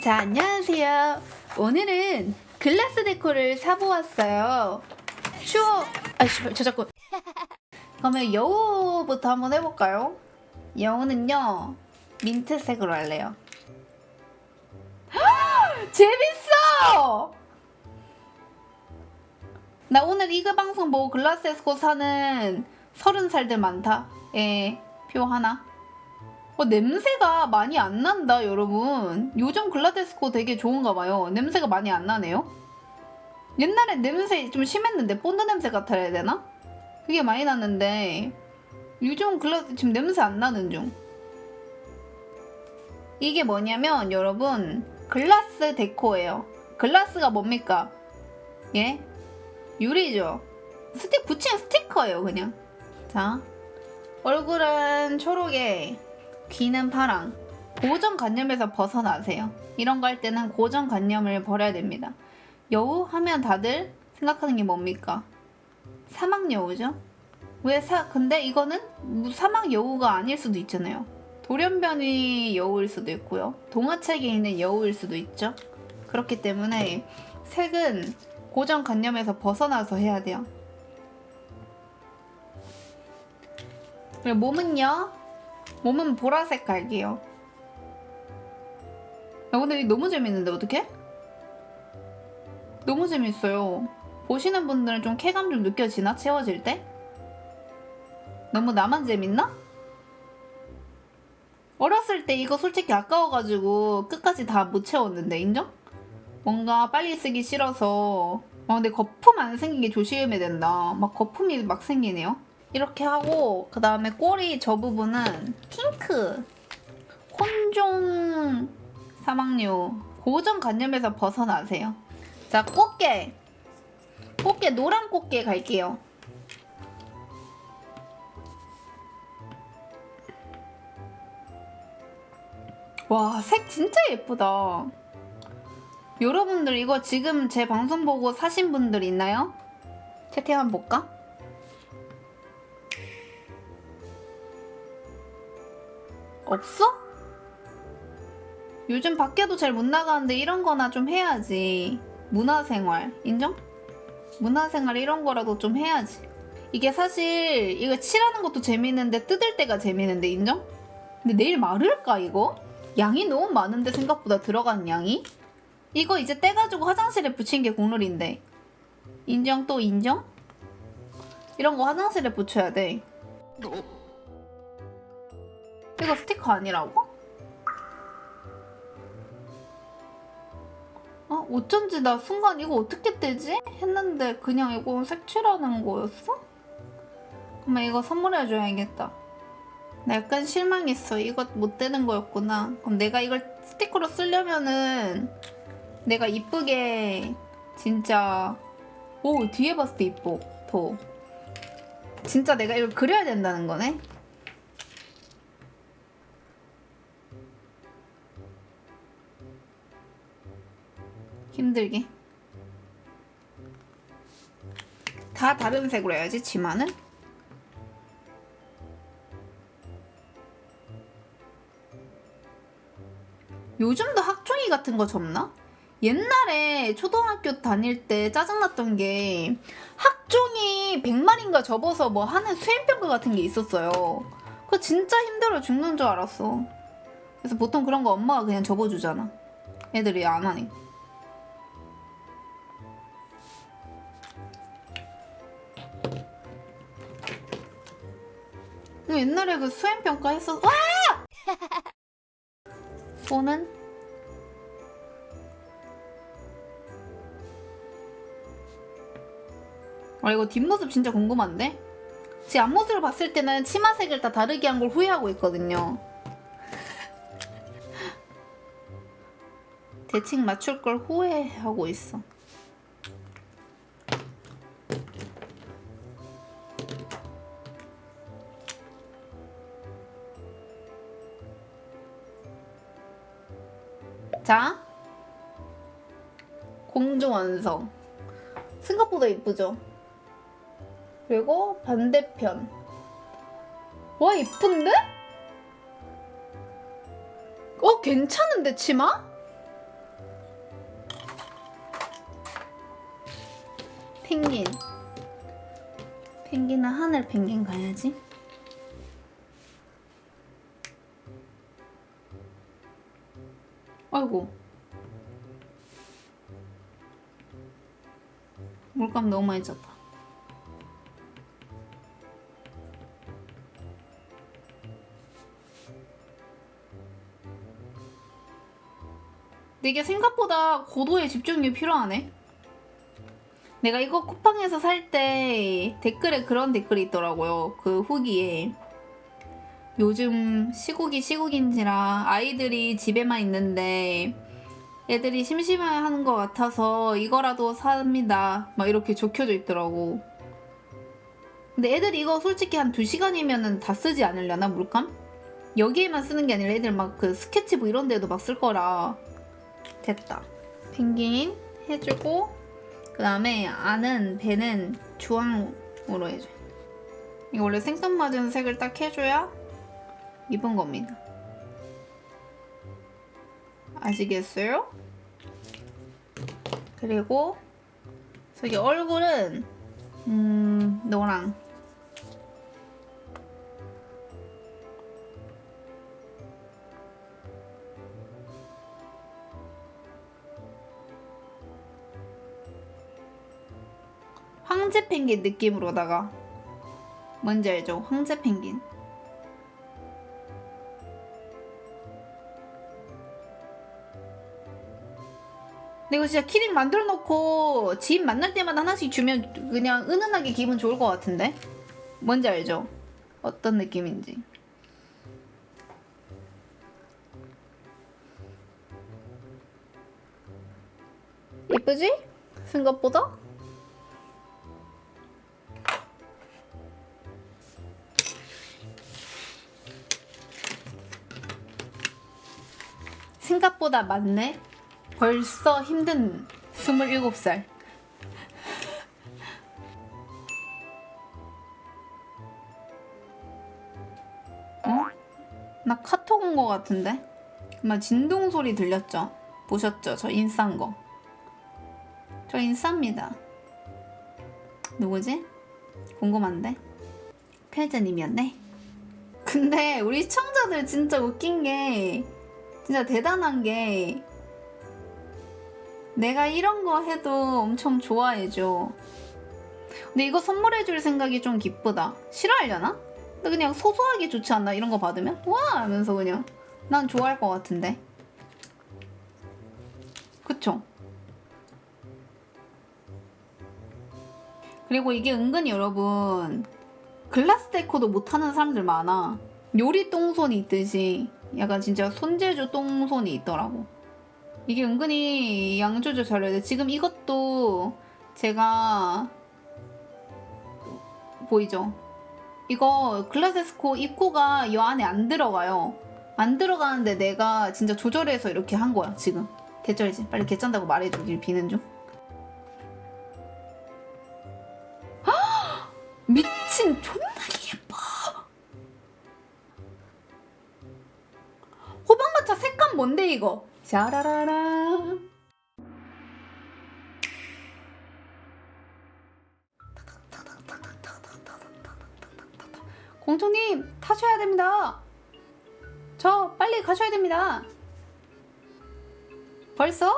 자, 안녕하세요. 오늘은 글라스 데코를 사보았어요. 추워. 아씨, 저 자꾸. 그러면 여우부터 한번 해볼까요? 여우는요, 민트색으로 할래요. 재밌어! 나 오늘 이거 방송 보고 글라스 에스코 사는 서른 살들 많다. 예, 표 하나. 어, 냄새가 많이 안 난다, 여러분. 요즘 글라데스코 되게 좋은가 봐요. 냄새가 많이 안 나네요. 옛날에 냄새 좀 심했는데, 본드 냄새 같아야 되나? 그게 많이 났는데, 요즘 글라 지금 냄새 안 나는 중. 이게 뭐냐면, 여러분, 글라스 데코예요. 글라스가 뭡니까? 예? 유리죠? 스틱, 붙인 스티커예요, 그냥. 자, 얼굴은 초록에 귀는 파랑. 고정관념에서 벗어나세요. 이런 거 할 때는 고정관념을 버려야 됩니다. 여우 하면 다들 생각하는 게 뭡니까? 사막 여우죠? 왜 사, 근데 이거는 뭐 사막 여우가 아닐 수도 있잖아요. 돌연변이 여우일 수도 있고요. 동화책에 있는 여우일 수도 있죠. 그렇기 때문에 색은 고정관념에서 벗어나서 해야 돼요. 그리고 몸은요? 몸은 보라색 갈게요. 야, 근데 이거 너무 재밌는데, 어떡해? 너무 재밌어요. 보시는 분들은 좀 쾌감 좀 느껴지나? 채워질 때? 너무 나만 재밌나? 어렸을 때 이거 솔직히 아까워가지고 끝까지 다 못 채웠는데, 인정? 뭔가 빨리 쓰기 싫어서. 아, 근데 거품 안 생기게 조심해야 된다. 막 거품이 막 생기네요. 이렇게 하고 그 다음에 꼬리 저 부분은 핑크 혼종 사막류 고정관념에서 벗어나세요 자 꽃게 꽃게 노란 꽃게 갈게요 와 색 진짜 예쁘다 여러분들 이거 지금 제 방송 보고 사신 분들 있나요? 채팅 한번 볼까? 없어? 요즘 밖에도 잘 못 나가는데 이런 거나 좀 해야지. 문화생활. 인정? 문화생활 이런 거라도 좀 해야지. 이게 사실 이거 칠하는 것도 재밌는데 뜯을 때가 재밌는데 인정? 근데 내일 마를까 이거? 양이 너무 많은데 생각보다 들어가는 양이? 이거 이제 떼가지고 화장실에 붙인 게 국룰인데 인정 또 인정? 이런 거 화장실에 붙여야 돼. 이거 스티커 아니라고? 아, 어쩐지 나 순간 이거 어떻게 떼지? 했는데 그냥 이거 색칠하는 거였어? 그러면 이거 선물해줘야겠다. 나 약간 실망했어. 이거 못 떼는 거였구나. 그럼 내가 이걸 스티커로 쓰려면은 내가 이쁘게 진짜 오 뒤에 봤을 때 이뻐 더 진짜 내가 이걸 그려야 된다는 거네. 힘들게. 다 다른 색으로 해야지, 치마는. 요즘도 학종이 같은 거 접나? 옛날에 초등학교 다닐 때 짜증났던 게 학종이 100마리인가 접어서 뭐 하는 수행평가 같은 게 있었어요. 그거 진짜 힘들어 죽는 줄 알았어. 그래서 보통 그런 거 엄마가 그냥 접어주잖아. 애들이 안 하니까. 옛날에 그 수행평가 했었, 와! 손은? 아, 이거 뒷모습 진짜 궁금한데? 제 앞모습을 봤을 때는 치마색을 다 다르게 한 걸 후회하고 있거든요. 대칭 맞출 걸 후회하고 있어. 자, 공주 완성. 생각보다 이쁘죠? 그리고 반대편. 와, 이쁜데? 어, 괜찮은데, 치마? 펭귄. 펭귄은 하늘 펭귄 가야지. 아이고. 물감 너무 많이 쪘다. 이게 생각보다 고도의 집중력이 필요하네. 내가 이거 쿠팡에서 살 때 댓글에 그런 댓글이 있더라고요. 그 후기에. 요즘 시국이 시국인지라 아이들이 집에만 있는데 애들이 심심해하는 것 같아서 이거라도 삽니다. 막 이렇게 적혀져 있더라고. 근데 애들이 이거 솔직히 한 2시간이면은 다 쓰지 않으려나 물감? 여기에만 쓰는 게 아니라 애들 막 그 스케치북 이런 데도 막 쓸 거라 됐다. 펭귄 해주고 그 다음에 안은 배는 주황으로 해줘. 이거 원래 생선 맞은 색을 딱 해줘야 이쁜 겁니다. 아시겠어요? 그리고 저기 얼굴은 음 노랑. 황제 펭귄 느낌으로다가 뭔지 알죠? 황제 펭귄. 이거 진짜 키링 만들어 놓고 지인 만날 때마다 하나씩 주면 그냥 은은하게 기분 좋을 것 같은데? 뭔지 알죠? 어떤 느낌인지. 예쁘지? 생각보다? 생각보다 많네. 벌써 힘든 27살. 어? 나 카톡 온 거 같은데? 막 진동 소리 들렸죠? 보셨죠? 저 인싸인 거. 저 인싸입니다. 누구지? 궁금한데? 편의자님이었네? 근데 우리 시청자들 진짜 웃긴 게 진짜 대단한 게 내가 이런 거 해도 엄청 좋아해줘. 근데 이거 선물해줄 생각이 좀 기쁘다. 싫어하려나? 근데 그냥 소소하게 좋지 않나? 이런 거 받으면? 와! 하면서 그냥 난 좋아할 것 같은데. 그쵸? 그리고 이게 은근히 여러분 글라스 데코도 못하는 사람들 많아. 요리 똥손이 있듯이 약간 진짜 손재주 똥손이 있더라고. 이게 은근히 양 조절 잘해야 돼. 지금 이것도 제가 보이죠? 이거 글라세스코 입구가 이 안에 안 들어가요. 안 들어가는데 내가 진짜 조절해서 이렇게 한 거야 지금. 개쩔지? 빨리 개쩐다고 말해줘. 길 비는 중. 헉! 미친 존나게 예뻐. 호박마차 색감 뭔데 이거? 샤라라라. 공주님 타셔야 됩니다. 저 빨리 가셔야 됩니다. 벌써?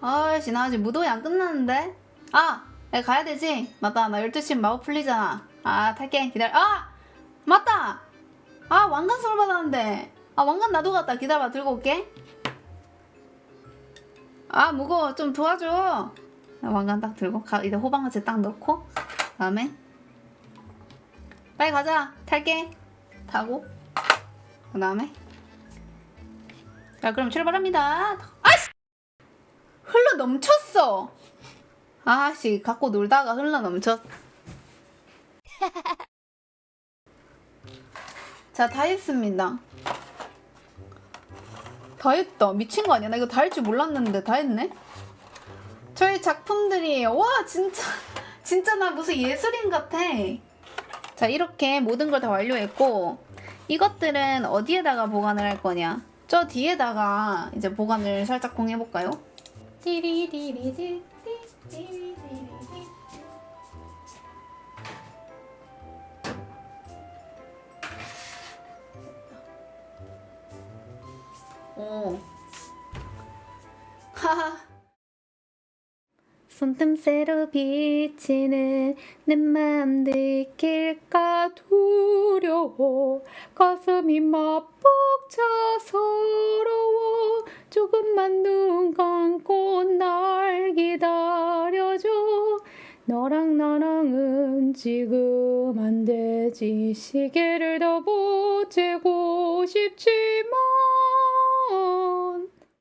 아씨 나 아직 무도회 안 끝났는데. 아, 야, 가야 되지. 맞다 나 12시 마법 풀리잖아. 아 탈게 기다려. 아 맞다. 아 왕관 선물 받았는데. 아 왕관 나도 갔다 기다려봐 들고 올게. 아 무거워 좀 도와줘. 나 왕관 딱 들고 가, 이제 호박같이 딱 넣고 다음에 빨리 가자 탈게 타고 그 다음에 자 그럼 출발합니다. 아씨 흘러 넘쳤어. 아씨 갖고 놀다가 흘러 넘쳤. 자다 했습니다. 다 했다. 미친 거 아니야? 나 이거 다 할 줄 몰랐는데 다 했네? 저희 작품들이에요. 와, 진짜, 진짜 나 무슨 예술인 같아. 자, 이렇게 모든 걸 다 완료했고, 이것들은 어디에다가 보관을 할 거냐? 저 뒤에다가 이제 보관을 살짝 공해볼까요? 띠리리리리, 띠리리리리. 손틈새로 비치는 내 맘 들킬까 두려워. 가슴이 맞벅차 서러워. 조금만 눈 감고 날 기다려줘. 너랑 나랑은 지금 안 되지. 시계를 더 보채고 싶지만